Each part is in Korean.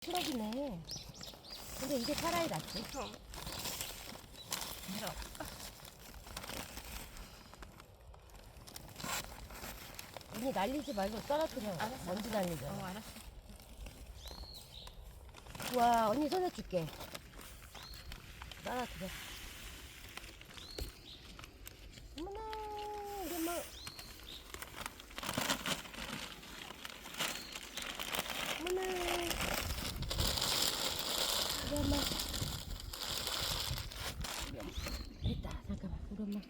트럭이네. 근데 이게 차라리 낫지. 밀어. 언니 날리지 말고 떨어뜨려. 알았어. 먼지 어, 날리잖아. 알았어. 와, 언니 손에 줄게. 떨어뜨려. 어머나, 우리 엄마. 어머나. 우리 엄마. 됐다, 잠깐만, 우리 엄마.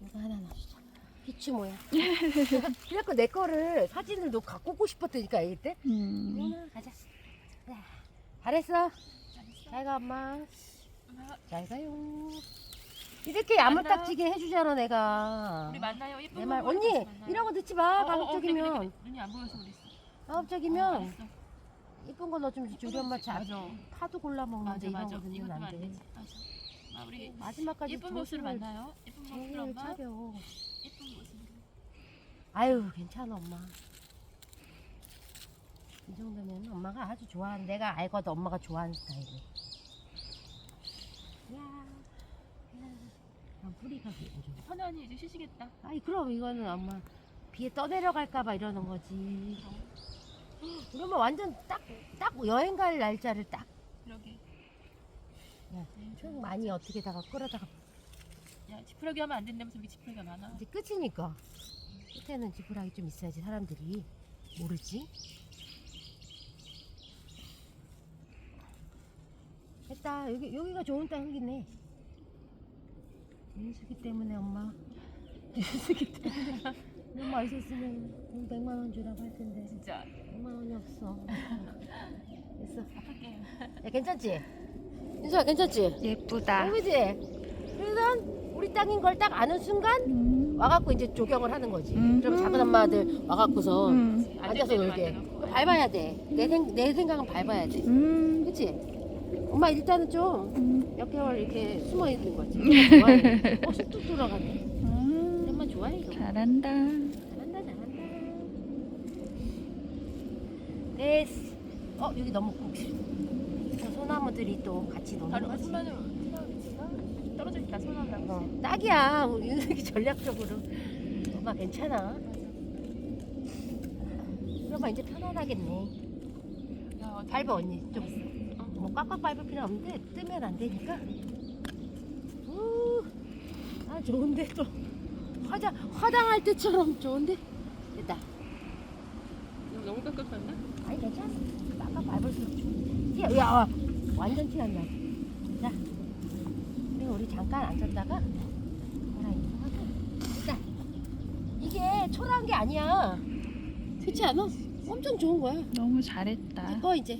이거 하나 놔주자. 비추 모양. 그래갖고 내 거를 사진을 너 갖고 오고 싶었다니까, 애기 때. 음. 오늘 가자. 야, 잘했어. 잘했어. 잘 가, 엄마. 잘 가요. 이렇게 야물딱지게 해주잖아, 내가. 우리 만나요. 예쁜 내 말, 거 언니. 이런 거 듣지 마. 어, 어, 어, 그래, 가급적이면. 그래, 그래. 눈이 안 보여서 그랬어. 어, 가급적이면. 이쁜 거너좀 주지. 우리 엄마 자, 맞아. 파도 골라 먹는데 맞아, 이런 맞아. 거 이것도 넣으면 안 안 돼. 되지. 맞아. 아, 우리 마지막까지 예쁜 모습을 정신을 만나요. 예쁜 제일 엄마. 차려. 예쁜 모습으로. 아유, 괜찮아, 엄마. 이 정도면 엄마가 아주 좋아하는, 내가 알거든, 엄마가 좋아하는 스타일이. 야, 야. 난 뿌리가 기분 좋아. 선현이 이제 쉬시겠다. 아이 그럼 이거는 엄마 비에 떠내려갈까봐 이러는 거지. 엄마 완전 딱 딱 여행 갈 날짜를 딱. 그러게. 좀 많이 어떻게다가 끌어다가. 야, 지푸라기 하면 안 된다면서 우리 지푸라기가 많아. 이제 끝이니까. 끝에는 지푸라기 좀 있어야지 사람들이. 모르지. 됐다. 여기 여기가 좋은 땅이네. 민수기 때문에 엄마. 민수기 때문에 엄마 있었으면 돈 100만 원 주라고 할 텐데. 진짜 100만 원이 없어. 됐어. 야, 괜찮지? 윤수야, 괜찮지? 예쁘다. 어, 그지? 그래서 우리 땅인 걸 딱 아는 순간 음. 와갖고 이제 조경을 하는 거지. 음. 그럼 작은 엄마들 와갖고서 음. 앉아서 안 놀게. 그거 밟아야 돼. 내, 생, 내 생각은 밟아야 돼. 음. 그치? 엄마 일단은 좀 음. 몇 개월 이렇게 숨어 있는 거지. 어, 쑥쑥 돌아가네. 음. 엄마 좋아해, 이거. 잘한다. 잘한다 잘한다. 됐어. 어 여기 너무 꼭저 소나무들이 또 같이 노는 거지? 손만을 떨어져 있다. 손 한다고. 어, 딱이야. 우리 윤석이 전략적으로. 엄마 괜찮아? 그러면 이제 편안하겠네. 야, 밟아 언니. 좀뭐 꽉꽉 밟을 필요 없는데 뜨면 안 되니까. 우, 아 좋은데 또 화장 화장할 때처럼 좋은데 됐다 너무 깜깜했나? 아니 괜찮아. 아까 밟을수록 좋은데. 야, 야, 와. 완전 티안 나. 자, 그리고 우리 잠깐 앉았다가 뭐라 하고. 자, 이게 초라한 게 아니야. 그렇지 않아? 엄청 좋은 거야. 너무 잘했다. 이거 이제